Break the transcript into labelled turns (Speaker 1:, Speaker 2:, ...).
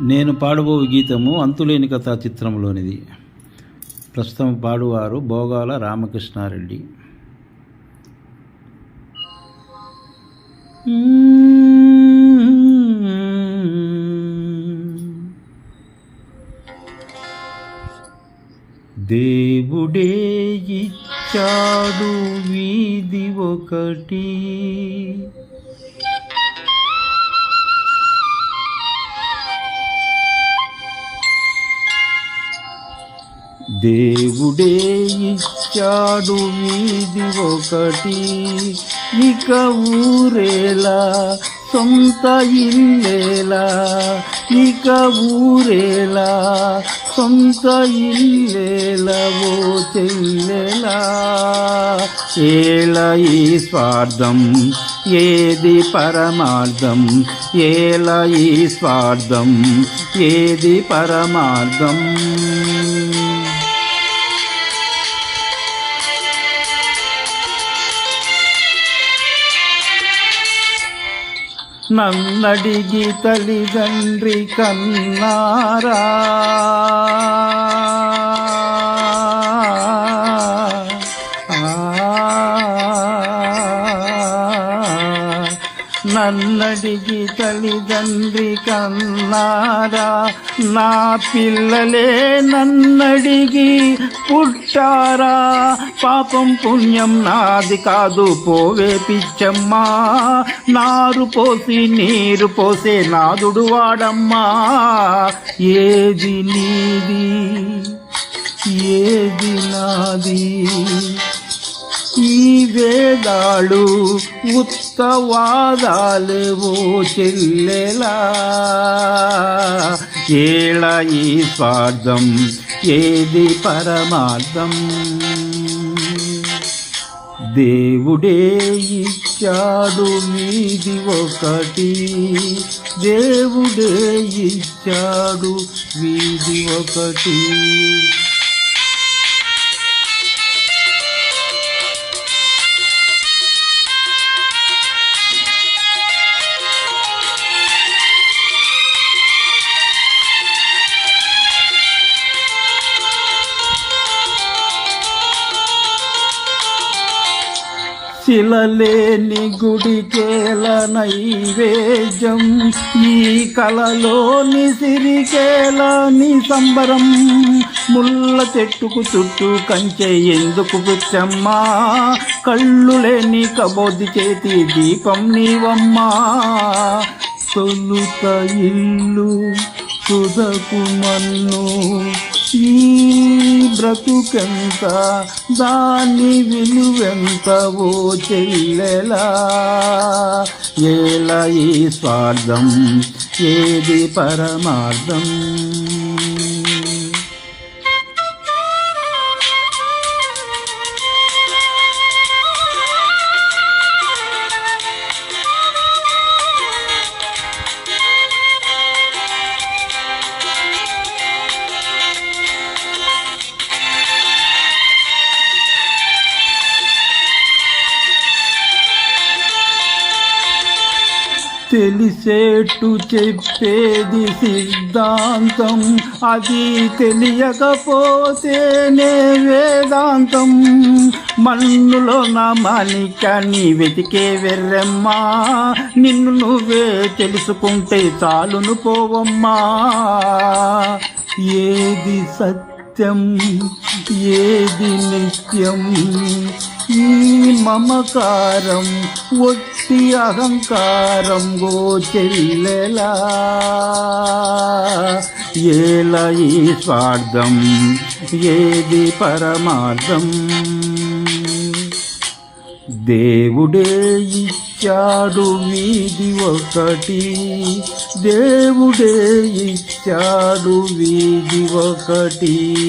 Speaker 1: నేను పాడబోవు గీతము అంతులేని కథ చిత్రంలోనిది ప్రస్తుతం పాడువారు భోగాల రామకృష్ణారెడ్డి. దేవుడే ఇచ్చాడు వీధి ఒకటి. దేవుడే ఇచ్చాడు వీధి ఒకటి. ఇక ఊరేలా సొంత ఇల్లేలా. ఇక ఊరేలా సొంత ఇల్లేలా ఓ చెల్లెలా. ఏల ఈ స్వార్థం ఏది పరమార్థం? ఏల ఈ స్వార్థం ఏది పరమార్థం? నన్నడిగి తల్లిదండ్రి కన్నారా? నన్నడిగి తల్లిదండ్రి కన్నారా? నా పిల్లలే నన్నడిగి పుట్టారా? పాపం పుణ్యం నాది కాదు పోవే పిచ్చమ్మా. నారు పోసి నీరు పోసే నాదుడు వాడమ్మా. ఏది నీది? ఏది నాది? ఈ వేదాలు ఉత్తవాదాలు చెల్లెలా. ఏళ ఈ స్వార్థం ఏది పరమార్థం? దేవుడే ఇచ్చాడు మీది ఒకటి దేవుడే ఇచ్చాడు వీధి ఒకటి. శిలలేని గుడికేల నైవేద్యం ఈ కలలోని సిరికేలని సంబరం ముళ్ళ చెట్టుకు చుట్టూ కంచె ఎందుకు పిచ్చమ్మా? కళ్ళు లేని కబోది చేతి దీపం నీవమ్మా. తొలుత ఇల్లు తుదకు మన్ను. ఈ బ్రతుకెంత? దాని విలువెంత ఓ చెల్లెలా? ఏల ఈ స్వార్థం? ఏది పరమార్థం? తెలిసేట్టు చెప్పేది సిద్ధాంతం. అది తెలియకపోతేనే వేదాంతం. మన్నులో నా మాణిక్యాన్ని వెతికే వెర్రమ్మా. నిన్ను నువ్వే తెలుసుకుంటే చాలును పోవమ్మా. ఏది సత్యం? ఏది నిత్యం? ఈ మమకారం ఒట్టి అహంకారం గోచెల్లెలా ఏల ఈ స్వార్థం ఏది పరమార్థం? దేవుడే ఇచ్చాడు వీధి ఒకటి. దేవుడే ఇచ్చాడు వీధి ఒకటి.